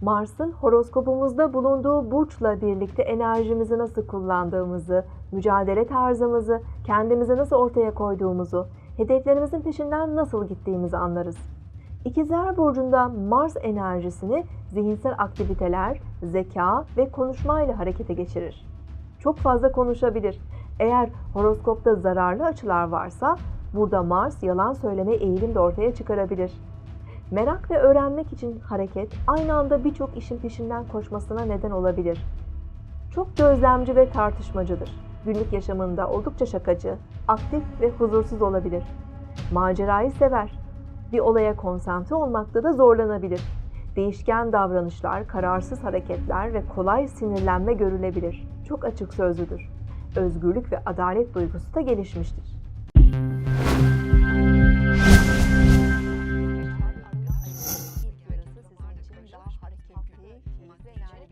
Mars'ın horoskopumuzda bulunduğu burçla birlikte enerjimizi nasıl kullandığımızı, mücadele tarzımızı, kendimizi nasıl ortaya koyduğumuzu, hedeflerimizin peşinden nasıl gittiğimizi anlarız. İkizler Burcu'nda Mars enerjisini zihinsel aktiviteler, zeka ve konuşmayla harekete geçirir. Çok fazla konuşabilir. Eğer horoskopta zararlı açılar varsa burada Mars yalan söyleme eğilim de ortaya çıkarabilir. Merak ve öğrenmek için hareket aynı anda birçok işin peşinden koşmasına neden olabilir. Çok gözlemci ve tartışmacıdır. Günlük yaşamında oldukça şakacı, aktif ve huzursuz olabilir. Macerayı sever. Bir olaya konsantre olmakta da zorlanabilir. Değişken davranışlar, kararsız hareketler ve kolay sinirlenme görülebilir. Çok açık sözlüdür. Özgürlük ve adalet duygusu da gelişmiştir.